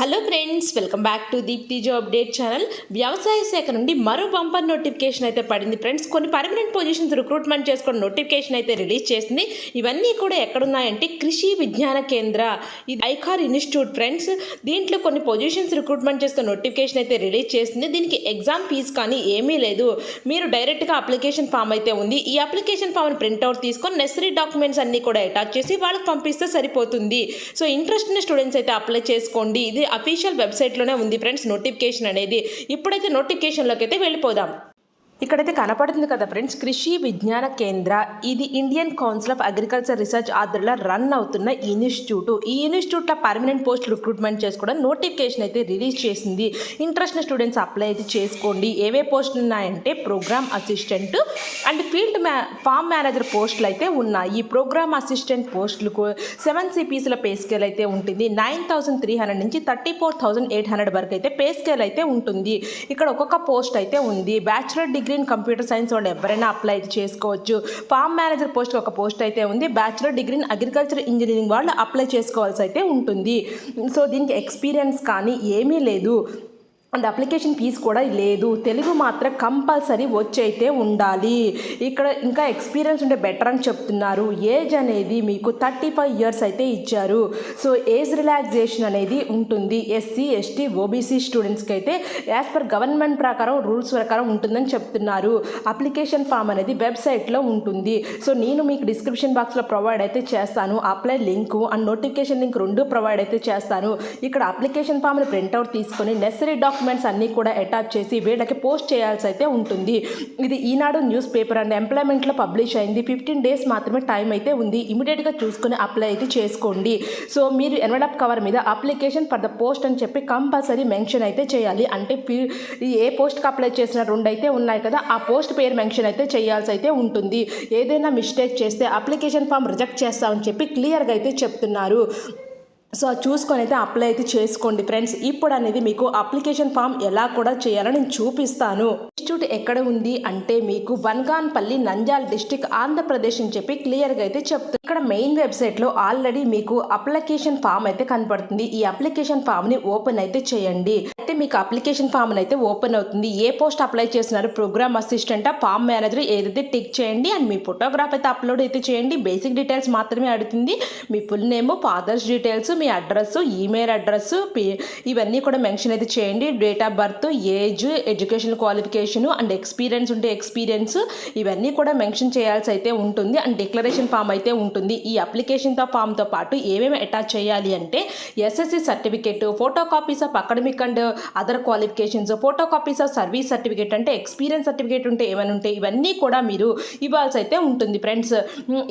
Hello friends welcome back to Deepti job update channel వ్యవసాయ శాఖ నుండి మరో బంపర్ నోటిఫికేషన్ అయితే పడింది ఫ్రెండ్స్ కొన్ని పర్మనెంట్ పొజిషన్స్ రిక్రూట్మెంట్ చేసుకుని నోటిఫికేషన్ అయితే రిలీజ్ చేసింది. ఇవన్నీ కూడా ఎక్కడున్నాయంటే కృషి విజ్ఞాన కేంద్ర ఇది ఐకార్ ఇన్స్టిట్యూట్ ఫ్రెండ్స్ దీంట్లో కొన్ని పొజిషన్స్ రిక్రూట్మెంట్ చేసుకుని నోటిఫికేషన్ అయితే రిలీజ్ చేసింది. దీనికి ఎగ్జామ్ ఫీజు కానీ ఏమీ లేదు. మీరు డైరెక్ట్గా అప్లికేషన్ ఫామ్ అయితే ఉంది. ఈ అప్లికేషన్ ఫామ్ని ప్రింట్అవుట్ తీసుకొని నెసరీ డాక్యుమెంట్స్ అన్నీ కూడా అటాచ్ చేసి వాళ్ళకి పంపిస్తే సరిపోతుంది. సో ఇంట్రెస్ట్ ఉన్న స్టూడెంట్స్ అయితే అప్లై చేసుకోండి. ఇది అఫీషియల్ వెబ్సైట్లోనే ఉంది ఫ్రెండ్స్ నోటిఫికేషన్ అనేది ఇప్పుడైతే నోటిఫికేషన్లోకి అయితే వెళ్ళిపోదాం. ఇక్కడైతే కనపడుతుంది కదా ఫ్రెండ్స్ కృషి విజ్ఞాన కేంద్ర. ఇది Indian council of agriculture research ఆధ్వర్యంలో రన్ అవుతున్న ఇన్స్టిట్యూట్. ఈ ఇన్స్టిట్యూట్లో పర్మనెంట్ పోస్ట్ రిక్రూట్మెంట్ చేసుకోవడం నోటిఫికేషన్ అయితే రిలీజ్ చేసింది. ఇంట్రెస్ట్ స్టూడెంట్స్ అప్లై అయితే చేసుకోండి. ఏవే పోస్టులు ఉన్నాయంటే ప్రోగ్రామ్ అసిస్టెంట్ అండ్ ఫీల్డ్ మ్యా ఫామ్ మేనేజర్ పోస్టులు అయితే ఉన్నాయి. ఈ ప్రోగ్రామ్ అసిస్టెంట్ పోస్టులకు సెవెన్ సిపీస్ల పే స్కేల్ అయితే ఉంటుంది. నైన్ థౌసండ్ త్రీ హండ్రెడ్ నుంచి thirty four thousand eight hundred వరకు అయితే పే స్కేల్ అయితే ఉంటుంది. ఇక్కడ ఒక్కొక్క పోస్ట్ అయితే ఉంది. Bachelor degree in computer science వాళ్ళు ఎవరైనా అప్లై చేసుకోవచ్చు. ఫామ్ మేనేజర్ పోస్ట్ ఒక పోస్ట్ అయితే ఉంది. Bachelor degree in agriculture engineering వాళ్ళు అప్లై చేసుకోవాల్సి అయితే ఉంటుంది. సో దీనికి ఎక్స్పీరియన్స్ కానీ ఏమీ లేదు. అండ్ అప్లికేషన్ ఫీజ్ కూడా లేదు. తెలుగు మాత్రం కంపల్సరీ వచ్చైతే ఉండాలి. ఇక్కడ ఇంకా ఎక్స్పీరియన్స్ ఉంటే బెటర్ అని చెప్తున్నారు. ఏజ్ అనేది మీకు థర్టీ ఫైవ్ ఇయర్స్ అయితే ఇచ్చారు. సో ఏజ్ రిలాక్సేషన్ అనేది ఉంటుంది. ఎస్సీ ఎస్టీ ఓబీసీ స్టూడెంట్స్కి అయితే యాజ్ పర్ గవర్నమెంట్ ప్రకారం రూల్స్ ప్రకారం ఉంటుందని చెప్తున్నారు. అప్లికేషన్ ఫామ్ అనేది వెబ్సైట్లో ఉంటుంది. సో నేను మీకు డిస్క్రిప్షన్ బాక్స్లో ప్రొవైడ్ అయితే చేస్తాను. Apply link and notification link రెండు ప్రొవైడ్ అయితే చేస్తాను. ఇక్కడ అప్లికేషన్ ఫామ్ని ప్రింట్అవుట్ తీసుకొని నెసరీ డాక్యుమెంట్స్ అన్నీ కూడా అటాచ్ చేసి వీళ్ళకి పోస్ట్ చేయాల్సి అయితే ఉంటుంది. ఇది ఈనాడు న్యూస్ పేపర్ అండ్ ఎంప్లాయ్మెంట్లో పబ్లిష్ అయింది. ఫిఫ్టీన్ డేస్ మాత్రమే టైం అయితే ఉంది. ఇమీడియట్గా చూసుకొని అప్లై అయితే చేసుకోండి. సో మీరు ఎన్వలప్ కవర్ మీద అప్లికేషన్ ఫర్ ద పోస్ట్ అని చెప్పి కంపల్సరీ మెన్షన్ అయితే చేయాలి. అంటే ఏ పోస్ట్కి అప్లై చేసిన రెండు అయితే ఉన్నాయి కదా ఆ పోస్ట్ పేరు మెన్షన్ అయితే చేయాల్సి అయితే ఉంటుంది. ఏదైనా మిస్టేక్ చేస్తే అప్లికేషన్ ఫామ్ రిజెక్ట్ చేస్తామని చెప్పి క్లియర్గా అయితే చెప్తున్నారు. సో అది చూసుకొని అయితే అప్లై అయితే చేసుకోండి ఫ్రెండ్స్. ఇప్పుడు అనేది మీకు అప్లికేషన్ ఫామ్ ఎలా కూడా చేయాలో నేను చూపిస్తాను. ఇన్స్టిట్యూట్ ఎక్కడ ఉంది అంటే మీకు బన్గాన్పల్లి నంజాల్ డిస్టిక్ ఆంధ్రప్రదేశ్ అని చెప్పి క్లియర్గా అయితే చెప్తుంది ఇక్కడ మెయిన్ వెబ్సైట్లో ఆల్రెడీ మీకు అప్లికేషన్ ఫామ్ అయితే కనపడుతుంది. ఈ అప్లికేషన్ ఫామ్ని ఓపెన్ అయితే చేయండి. అయితే మీకు అప్లికేషన్ ఫామ్ అయితే ఓపెన్ అవుతుంది. ఏ పోస్ట్ అప్లై చేస్తున్నారు? Program assistant? ఫామ్ మేనేజర్ ఏదైతే టిక్ చేయండి అండ్ మీ ఫోటోగ్రాఫ్ అయితే అప్లోడ్ అయితే చేయండి. బేసిక్ డీటెయిల్స్ మాత్రమే అడుగుతుంది. మీ ఫుల్ నేమ్ ఫాదర్స్ డీటెయిల్స్ మీ అడ్రస్ ఈమెయిల్ అడ్రస్ ఇవన్నీ కూడా మెన్షన్ అయితే చేయండి. Date of birth age education qualification and experience ఉంటే ఎక్స్పీరియన్స్ ఇవన్నీ కూడా మెన్షన్ చేయాల్సి అయితే ఉంటుంది. అండ్ డిక్లరేషన్ ఫామ్ అయితే ఉంటుంది. ఈ అప్లికేషన్తో ఫామ్తో పాటు ఏమేమి అటాచ్ చేయాలి అంటే SSC certificate photo copies of academic and other qualifications photo copies of service certificate అంటే ఎక్స్పీరియన్స్ సర్టిఫికేట్ ఉంటే ఏమైనా ఉంటే ఇవన్నీ కూడా మీరు ఇవ్వాల్సి అయితే ఉంటుంది ఫ్రెండ్స్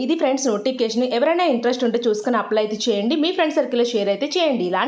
ఇది ఫ్రెండ్స్ నోటిఫికేషన్ ఎవరైనా ఇంట్రెస్ట్ ఉంటే చూసుకొని అప్లై అయితే చేయండి. మీ ఫ్రెండ్స్ సర్కిల్లో షేర్ అయితే చేయండి. ఇలాంటి